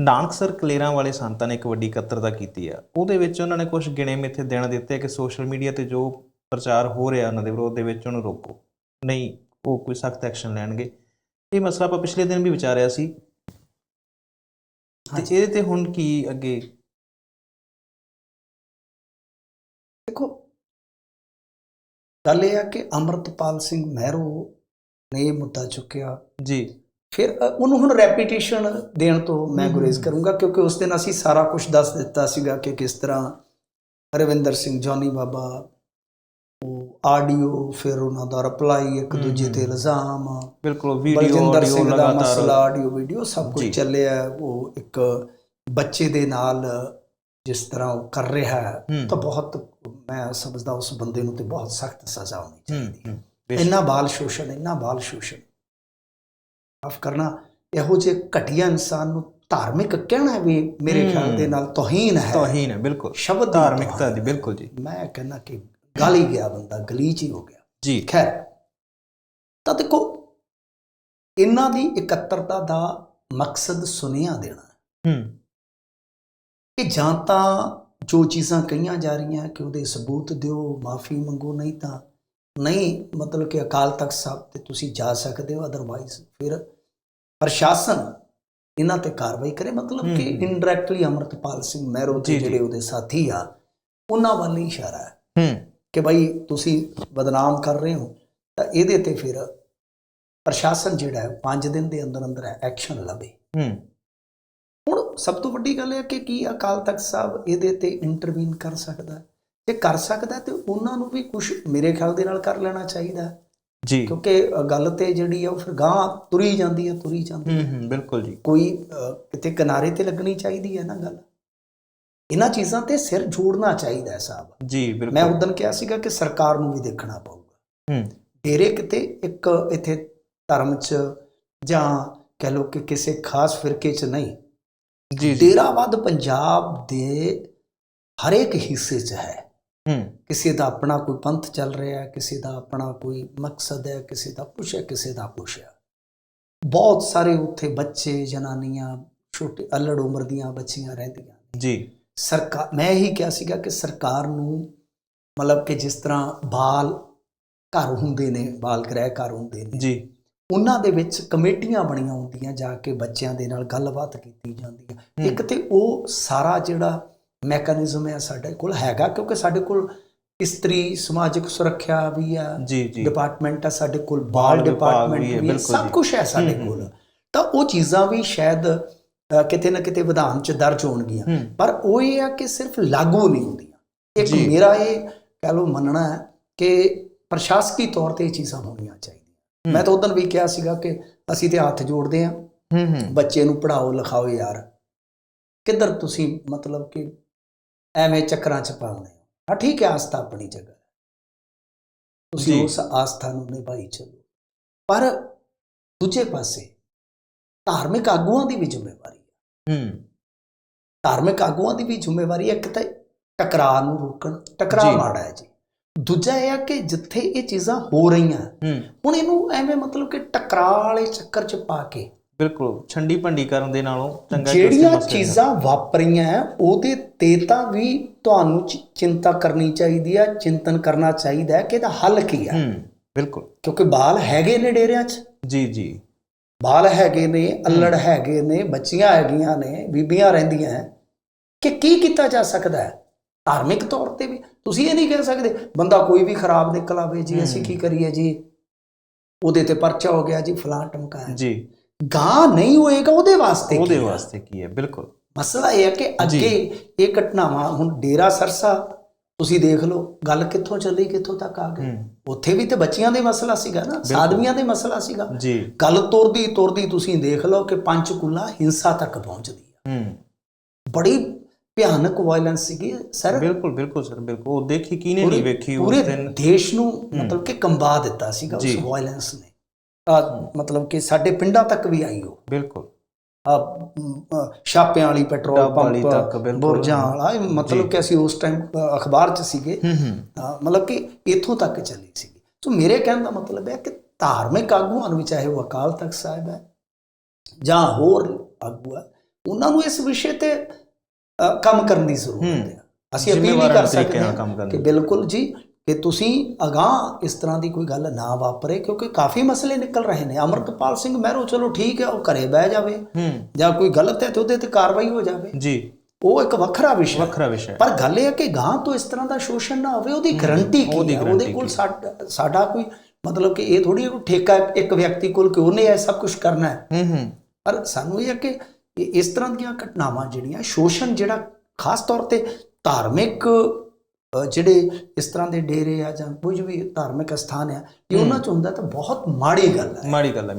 ਨਾਨਕਸਰ ਕਲੇਰਾਂ ਵਾਲੇ ਸੰਤਾਂ ਨੇ ਇੱਕ ਵੱਡੀ ਇਕੱਤਰਤਾ ਕੀਤੀ ਆ। ਉਹਦੇ ਵਿੱਚ ਉਹਨਾਂ ਨੇ ਕੁਝ ਗਿਣੇ ਮਿੱਥੇ ਦਿਨ ਦਿੱਤੇ ਕਿ ਸੋਸ਼ਲ ਮੀਡੀਆ ਤੇ ਜੋ ਪ੍ਰਚਾਰ ਹੋ ਰਿਹਾ ਉਹਨਾਂ ਦੇ ਵਿਰੋਧ ਦੇ ਵਿੱਚ ਉਹਨੂੰ ਰੋਕੋ। ਨਹੀਂ ਉਹ ਕੋਈ ਸਖਤ ਐਕਸ਼ਨ ਲੈਣਗੇ। ਇਹ ਮਸਲਾ ਆਪਾਂ ਪਿਛਲੇ ਦਿਨ ਵੀ ਵਿਚਾਰਿਆ ਸੀ। ਤੇ ਇਹਦੇ ਤੇ ਹੁਣ ਕੀ ਅੱਗੇ? ਦੇਖੋ ਗੱਲ ਇਹ ਆ ਕਿ ਅਮਰਤਪਾਲ ਸਿੰਘ ਮਹਿਰੋ ਨੇ ਇਹ ਮੁੱਦਾ ਚੁੱਕਿਆ। ਜੀ। ਫਿਰ ਉਹਨੂੰ ਹੁਣ ਰੈਪੀਟੀਸ਼ਨ ਦੇਣ ਤੋਂ ਮੈਂ ਗੁਰੇਜ਼। ਕਰੂੰਗਾ ਕਿਉਂਕਿ ਉਸ ਦਿਨ ਅਸੀਂ ਸਾਰਾ ਕੁਝ ਦੱਸ ਦਿੱਤਾ ਸੀਗਾ ਕਿ ਕਿਸ ਤਰ੍ਹਾਂ ਰਵਿੰਦਰ ਸਿੰਘ ਜੌਨੀ ਬਾਬਾ ਉਹ ਆਡੀਓ ਫਿਰ ਉਹਨਾਂ ਦਾ ਰਿਪਲਾਈ ਇੱਕ ਦੂਜੇ ਤੇ। ਇਲਜ਼ਾਮ ਬਿਲਕੁਲ ਵੀਡੀਓ ਆਡੀਓ ਸਿੰਘ ਦਾ ਮਸਲਾ ਲਗਾਤਾਰ ਆਡੀਓ ਵੀਡੀਓ ਸਭ ਕੁਝ। ਚੱਲਿਆ ਉਹ ਇੱਕ ਬੱਚੇ ਦੇ ਨਾਲ ਜਿਸ ਤਰ੍ਹਾਂ ਉਹ ਕਰ ਰਿਹਾ ਹੈ। ਤਾਂ ਬਹੁਤ ਮੈਂ ਸਮਝਦਾ ਉਸ ਬੰਦੇ ਨੂੰ ਤੇ ਬਹੁਤ ਸਖਤ ਸਜ਼ਾ ਹੋਣੀ ਚਾਹੀਦੀ ਹੈ। ਇੰਨਾ ਬਾਲ ਸ਼ੋਸ਼ਣ ਇੰਨਾ ਬਾਲ ਸ਼ੋਸ਼ਣ ਮਾਫ ਕਰਨਾ ਇਹੋ ਜਿਹੇ ਘਟੀਆ ਇਨਸਾਨ ਨੂੰ ਧਾਰਮਿਕ ਕਹਿਣਾ ਵੀ ਮੇਰੇ। ਖਿਆਲ ਦੇ ਨਾਲ ਤੋਹੀਨ ਹੈ। ਤੋਹੀਨ ਹੈ ਬਿਲਕੁਲ। ਸ਼ਬਦ ਧਾਰਮਿਕਤਾ ਦੀ। ਬਿਲਕੁਲ ਜੀ। ਮੈਂ ਕਹਿੰਦਾ ਕਿ ਗਲ ਗਿਆ ਬੰਦਾ ਗਲੀਚ ਹੀ ਹੋ ਗਿਆ। ਜੀ। ਖੈਰ ਤਾਂ ਦੇਖੋ ਇਹਨਾਂ ਦੀ ਇਕੱਤਰਤਾ ਦਾ ਮਕਸਦ ਸੁਨੇਹਾ ਦੇਣਾ ਹੈ। ਹੂੰ। ਕਿ ਜਾਂ ਤਾਂ ਜੋ ਚੀਜ਼ਾਂ ਕਹੀਆਂ ਜਾ ਰਹੀਆਂ ਕਿ ਉਹਦੇ ਸਬੂਤ ਦਿਓ ਮਾਫੀ ਮੰਗੋ ਨਹੀਂ ਤਾਂ ਨਹੀਂ ਮਤਲਬ ਕਿ ਅਕਾਲ ਤਖਤ ਸਾਹਿਬ ਤੇ ਤੁਸੀਂ ਜਾ ਸਕਦੇ ਹੋ ਅਦਰਵਾਈਜ਼ ਫਿਰ ਪ੍ਰਸ਼ਾਸਨ ਇਹਨਾਂ ਤੇ ਕਾਰਵਾਈ ਕਰੇ ਮਤਲਬ ਕਿ। ਇਨਡਾਇਰੈਕਟਲੀ ਅਮਰਤਪਾਲ ਸਿੰਘ ਮਹਿਰੋ ਤੇ ਜੀ। ਜਿਹੜੇ ਉਹਦੇ ਸਾਥੀ ਆ ਉਹਨਾਂ ਵੱਲ ਹੀ ਇਸ਼ਾਰਾ ਹੈ ਕਿ ਭਾਈ ਤੁਸੀਂ ਬਦਨਾਮ ਕਰ ਰਹੇ ਹੋ ਤਾਂ ਇਹਦੇ ਤੇ ਫਿਰ ਪ੍ਰਸ਼ਾਸਨ ਜਿਹੜਾ ਹੈ 5 ਦਿਨ ਦੇ ਅੰਦਰ ਅੰਦਰ ਐਕਸ਼ਨ ਲਵੇ ਹੁਣ ਸਭ ਤੋਂ ਵੱਡੀ ਗੱਲ ਇਹ ਹੈ ਕਿ ਕੀ ਅਕਾਲ ਤਖਤ ਸਾਹਿਬ ਇਹਦੇ ਤੇ ਇੰਟਰਵੀਨ ਕਰ ਸਕਦਾ? ਜੇ ਕਰ ਸਕਦਾ ਤੇ ਉਹਨਾਂ ਨੂੰ ਵੀ ਕੁਝ ਮੇਰੇ ਖਿਆਲ ਦੇ ਨਾਲ ਕਰ ਲੈਣਾ ਚਾਹੀਦਾ। ਜੀ। ਕਿਉਂਕਿ ਗੱਲ ਤੇ ਜਿਹੜੀ ਆ ਉਹ ਫਿਰ ਗਾਂ ਤੁਰੀ ਜਾਂਦੀ ਹੈ ਤੁਰੀ ਜਾਂਦੀ ਹੂੰ ਹੈ ਬਿਲਕੁਲ ਜੀ। ਕੋਈ ਕਿਤੇ ਕਿਨਾਰੇ ਤੇ ਲੱਗਣੀ ਚਾਹੀਦੀ ਹੈ ਨਾ ਗੱਲ। ਇਹਨਾਂ ਚੀਜ਼ਾਂ ਤੇ ਸਿਰ ਜੋੜਨਾ ਚਾਹੀਦਾ ਹੈ ਸਾਹਿਬ ਜੀ ਮੈਂ ਬਿਲਕੁਲ। ਉਦੋਂ ਕਿਹਾ ਸੀਗਾ ਕਿ ਸਰਕਾਰ ਨੂੰ ਵੀ ਦੇਖਣਾ ਪਊਗਾ। ਹੂੰ। ਡੇਰੇ ਕਿਤੇ ਇੱਕ ਇੱਥੇ ਧਰਮ 'ਚ ਜਾਂ ਕਹਿ ਲਓ ਕਿ ਕਿਸੇ ਖਾਸ ਫਿਰਕੇ 'ਚ ਨਹੀਂ। ਜੀ। ਡੇਰਾਵਾਦ ਪੰਜਾਬ ਦੇ ਹਰੇਕ ਹਿੱਸੇ 'ਚ ਹੂੰ। ਕਿਸੇ ਦਾ ਆਪਣਾ ਕੋਈ ਪੰਥ ਚੱਲ ਰਿਹਾ ਹੈ ਕਿਸੇ ਦਾ ਆਪਣਾ ਕੋਈ ਮਕਸਦ ਹੈ ਕਿਸੇ ਦਾ ਕੁਛ ਹੈ ਕਿਸੇ ਦਾ ਕੁਛ ਹੈ। ਬਹੁਤ ਸਾਰੇ ਉੱਥੇ ਬੱਚੇ ਜਨਾਨੀਆਂ ਛੋਟੇ ਅਲੜ ਉਮਰ ਦੀਆਂ ਬੱਚੀਆਂ ਰਹਿੰਦੀਆਂ। ਜੀ। ਸਰਕਾਰ ਮੈਂ ਇਹੀ ਕਿਹਾ ਸੀਗਾ ਕਿ ਸਰਕਾਰ ਨੂੰ ਮਤਲਬ ਕਿ ਜਿਸ ਤਰ੍ਹਾਂ ਬਾਲ ਘਰ ਹੁੰਦੇ ਨੇ ਬਾਲ ਗ੍ਰਹਿ ਘਰ ਹੁੰਦੇ ਨੇ ਜੀ। ਉਹਨਾਂ ਦੇ ਵਿੱਚ ਕਮੇਟੀਆਂ ਬਣੀਆਂ ਹੁੰਦੀਆਂ ਜਾ ਕੇ ਬੱਚਿਆਂ ਦੇ ਨਾਲ ਗੱਲਬਾਤ ਕੀਤੀ ਜਾਂਦੀ ਹੈ। ਹੂੰ। ਇੱਕ ਤੇ ਉਹ ਸਾਰਾ ਜਿਹੜਾ ਮੈਕੈਨਿਜ਼ਮ ਹੈ ਸਾਡੇ ਕੋਲ ਹੈਗਾ ਕਿਉਂਕਿ ਸਾਡੇ ਕੋਲ ਇਸਤਰੀ ਸਮਾਜਿਕ ਸੁਰੱਖਿਆ ਵੀ ਆ ਜੀ ਜੀ। ਡਿਪਾਰਟਮੈਂਟ ਹੈ ਸਾਡੇ ਕੋਲ ਬਾਲ ਡਿਪਾਰਟਮੈਂਟ ਵੀ ਸਭ। ਕੁਝ ਹੈ ਸਾਡੇ ਕੋਲ। ਤਾਂ ਉਹ ਚੀਜ਼ਾਂ ਵੀ ਸ਼ਾਇਦ ਕਿਤੇ ਨਾ ਕਿਤੇ ਵਿਧਾਨ ਚ ਦਰਜ ਹੋਣਗੀਆਂ। ਪਰ ਉਹ ਇਹ ਆ ਕਿ ਸਿਰਫ ਲਾਗੂ ਨਹੀਂ ਹੁੰਦੀਆਂ। ਇੱਕ। ਮੇਰਾ ਇਹ ਕਹ ਲਓ ਮੰਨਣਾ ਹੈ ਕਿ ਪ੍ਰਸ਼ਾਸਕੀ ਤੌਰ ਤੇ ਇਹ ਚੀਜ਼ਾਂ ਹੋਣੀਆਂ ਚਾਹੀਦੀਆਂ। ਮੈਂ ਤਾਂ ਉਦੋਂ ਵੀ ਕਿਹਾ ਸੀਗਾ ਕਿ ਅਸੀਂ ਤੇ ਹੱਥ ਜੋੜਦੇ ਹੂੰ। ਬੱਚੇ ਨੂੰ ਪੜਾਓ ਲਿਖਾਓ ਯਾਰ। ਕਿੱਧਰ ਤੁਸੀਂ ਮਤਲਬ ਕਿ ਐਵੇਂ ਚੱਕਰਾਂ ਚ ਪਾਉਣੇ ਹੋ ਹਾਂ ਠੀਕ ਹੈ ਆਸਥਾ ਆਪਣੀ ਜਗ੍ਹਾ। ਤੁਸੀਂ। ਉਸ ਆਸਥਾ ਨੂੰ ਨਿਭਾਈ ਚੱਲੋ ਪਰ ਦੂਜੇ ਪਾਸੇ ਧਾਰਮਿਕ ਆਗੂਆਂ ਦੀ ਵੀ ਜ਼ਿੰਮੇਵਾਰੀ ਹੈ ਹੂੰ ਧਾਰਮਿਕ ਆਗੂਆਂ ਦੀ ਵੀ ਜ਼ਿੰਮੇਵਾਰੀ ਹੈ ਕਿ ਤਾਂ ਟਕਰਾਅ ਨੂੰ ਰੋਕਣ ਟਕਰਾਅ। ਮਾੜਾ ਹੈ ਜੀ ਦੂਜਾ ਇਹ ਹੈ ਕਿ ਜਿੱਥੇ ਇਹ ਚੀਜ਼ਾਂ ਹੋ ਰਹੀਆਂ ਹੂੰ ਹੁਣ ਇਹਨੂੰ ਐਵੇਂ ਮਤਲਬ ਕਿ ਟਕਰਾਅ ਵਾਲੇ ਚੱਕਰ ਚ ਪਾ ਕੇ ਬਿਲਕੁਲ ਛੰਡੀ ਭੰਡੀ ਕਰਨ ਦੇ ਨਾਲੋਂ ਚੰਗਾ ਜਿਹੜੀਆਂ ਚੀਜ਼ਾਂ ਵਾਪਰੀਆਂ ਉਹਦੇ ਤੇ ਤਾਂ ਵੀ ਤੁਹਾਨੂੰ ਚਿੰਤਾ ਕਰਨੀ ਚਾਹੀਦੀ ਹੈ ਚਿੰਤਨ ਕਰਨਾ ਚਾਹੀਦਾ ਹੈ ਕਿ ਇਹਦਾ ਹੱਲ ਕੀ ਹੈ। ਬਿਲਕੁਲ। ਕਿਉਂਕਿ ਬਾਲ ਹੈਗੇ ਨੇ ਡੇਰਿਆਂ 'ਚ। ਜੀ ਜੀ। ਬਾਲ ਹੈਗੇ ਨੇ ਅਲੜ ਹੈਗੇ ਨੇ ਬੱਚੀਆਂ ਹੈਗੀਆਂ ਨੇ ਬੀਬੀਆਂ ਰਹਿੰਦੀਆਂ ਹੈ। ਕਿ ਕੀ ਕੀਤਾ ਜਾ ਸਕਦਾ ਹੈ? ਧਾਰਮਿਕ ਤੌਰ ਤੇ ਵੀ ਤੁਸੀਂ ਇਹ ਨਹੀਂ ਕਹਿ ਸਕਦੇ ਬੰਦਾ ਕੋਈ ਵੀ ਖਰਾਬ ਨਿਕਲ ਆਵੇ ਜੀ ਅਸੀਂ। ਕੀ ਕਰੀਏ ਜੀ? ਉਹਦੇ ਤੇ ਪਰਚਾ ਹੋ ਗਿਆ ਜੀ ਫਲਾਂ ਟਮਕਾਇਆ ਜੀ। ਗਾਂ ਨਹੀਂ ਹੋਏਗਾ ਉਹਦੇ ਵਾਸਤੇ ਉਹਦੇ? ਵਾਸਤੇ ਕੀ ਹੈ? ਬਿਲਕੁਲ। ਮਸਲਾ ਇਹ ਹੈ ਕਿ ਅੱਗੇ ਇਹ ਘਟਨਾਵਾਂ ਹੁਣ ਡੇਰਾ ਸਰਸਾ ਤੁਸੀਂ ਦੇਖ ਲਓ ਗੱਲ ਕਿੱਥੋਂ ਚੱਲੀ ਕਿੱਥੋਂ ਤੱਕ ਆ ਗਈ। ਉੱਥੇ ਵੀ ਤੇ ਬੱਚੀਆਂ ਦੇ ਮਸਲਾ ਸੀਗਾ ਨਾ ਸਾਧਵੀਆਂ ਦੇ ਮਸਲਾ ਸੀਗਾ। ਜੀ। ਗੱਲ ਤੁਰਦੀ ਤੁਰਦੀ ਤੁਸੀਂ ਦੇਖ ਲਓ ਕਿ ਪੰਚਕੂਲਾ ਹਿੰਸਾ ਤੱਕ ਪਹੁੰਚਦੀ ਹੈ ਹੂੰ। ਬੜੀ ਭਿਆਨਕ ਵਾਇਲੈਂਸ ਸੀਗੀ ਸਰ। ਬਿਲਕੁਲ ਬਿਲਕੁਲ ਸਰ ਬਿਲਕੁਲ। ਉਹ ਦੇਖੀ ਕਿਨੇ ਨਹੀਂ ਵੇਖੀ ਪੂਰੇ ਦਿਨ? ਦੇਸ਼ ਨੂੰ ਮਤਲਬ ਕਿ ਕੰਬਾ ਦਿੱਤਾ ਸੀਗਾ ਉਸ। ਵਾਇਲੈਂਸ ਨੇ। ਮਤਲਬ ਕਿ ਸਾਡੇ ਪਿੰਡਾਂ ਤੱਕ ਵੀ ਆਈ ਉਹ ਬਿਲਕੁਲ ਆ ਛਾਪਿਆਂ ਵਾਲੀ ਪੈਟਰੋਲ ਪੰਪ। ਬੁਰਜਾਂ ਵਾਲਾ ਮਤਲਬ। ਕਿ ਅਸੀਂ ਉਸ ਟਾਈਮ ਅਖਬਾਰ 'ਚ ਸੀਗੇ ਹੂੰ ਹੂੰ ਹਾਂ, ਮਤਲਬ ਕਿ ਇੱਥੋਂ ਤੱਕ ਚੱਲੀ ਸੀ ਸੋ ਮੇਰੇ ਕਹਿਣ ਦਾ ਮਤਲਬ ਹੈ ਕਿ ਧਾਰਮਿਕ ਆਗੂਆਂ ਨੂੰ ਚਾਹੇ ਉਹ ਅਕਾਲ ਤਖਤ ਸਾਹਿਬ ਹੈ ਜਾਂ ਹੋਰ ਆਗੂ ਹੈ ਉਹਨਾਂ ਨੂੰ ਇਸ ਵਿਸ਼ੇ ਤੇ ਕੰਮ ਕਰਨ ਦੀ ਜ਼ਰੂਰਤ ਹੂੰ। ਹੈ ਅਸੀਂ ਅਪੀਲ ਕਰ ਸਕਦੇ ਹਾਂ ਕਿ। ਬਿਲਕੁਲ ਜੀ ਕਿ ਤੁਸੀਂ ਅਗਾਹ ਇਸ ਤਰ੍ਹਾਂ ਦੀ ਕੋਈ ਗੱਲ ਨਾ ਵਾਪਰੇ ਕਿਉਂਕਿ ਕਾਫੀ ਮਸਲੇ ਨਿਕਲ ਰਹੇ ਨੇ। ਅਮਰਤਪਾਲ ਸਿੰਘ ਮਹਿਰੋ ਚਲੋ ਠੀਕ ਹੈ ਉਹ ਘਰੇ ਬਹਿ ਜਾਵੇ ਜਾਂ ਕੋਈ ਗਲਤ ਹੈ ਤੇ ਉਹਦੇ ਤੇ ਕਾਰਵਾਈ ਹੋ ਜਾਵੇ। ਜੀ। ਉਹ ਇੱਕ ਵੱਖਰਾ ਵਿਸ਼ਾ। ਵੱਖਰਾ ਵਿਸ਼ਾ ਪਰ ਗੱਲ ਇਹ ਹੈ ਕਿ ਗਾਂ ਤੋਂ ਇਸ ਤਰ੍ਹਾਂ ਦਾ ਸ਼ੋਸ਼ਣ ਨਾ ਹੋਵੇ ਉਹਦੀ ਗਰੰਟੀ ਕੀ ਉਹਦੀ ਹੈ? ਉਹਦੇ ਕੋਲ ਸਾਡਾ ਕੋਈ ਮਤਲਬ ਕਿ ਇਹ ਥੋੜੀ ਕੋਈ ਠੇਕਾ ਇੱਕ ਵਿਅਕਤੀ ਕੋਲ ਕਿ ਉਹਨੇ ਇਹ ਸਭ ਕੁਝ ਕਰਨਾ ਹੈ। ਹੂੰ ਹੂੰ। ਪਰ ਸਾਨੂੰ ਇਹ ਹੈ ਕਿ ਇਸ ਤਰ੍ਹਾਂ ਦੀਆਂ ਘਟਨਾਵਾਂ ਜਿਹੜੀਆਂ ਸ਼ੋਸ਼ਣ ਜਿਹੜਾ ਖਾਸ ਤੌਰ ਤੇ ਧਾਰਮਿਕ ਜਿਹੜੇ ਇਸ ਤਰ੍ਹਾਂ ਦੇ ਡੇਰੇ ਆ ਜਾਂ ਕੁਝ ਵੀ ਧਾਰਮਿਕ ਸਥਾਨ ਆ ਇਹ ਉਹਨਾਂ ਚ ਹੁੰਦਾ ਤਾਂ ਬਹੁਤ ਮਾੜੀ ਗੱਲ ਹੈ ਮਾੜੀ ਗੱਲ ਹੈ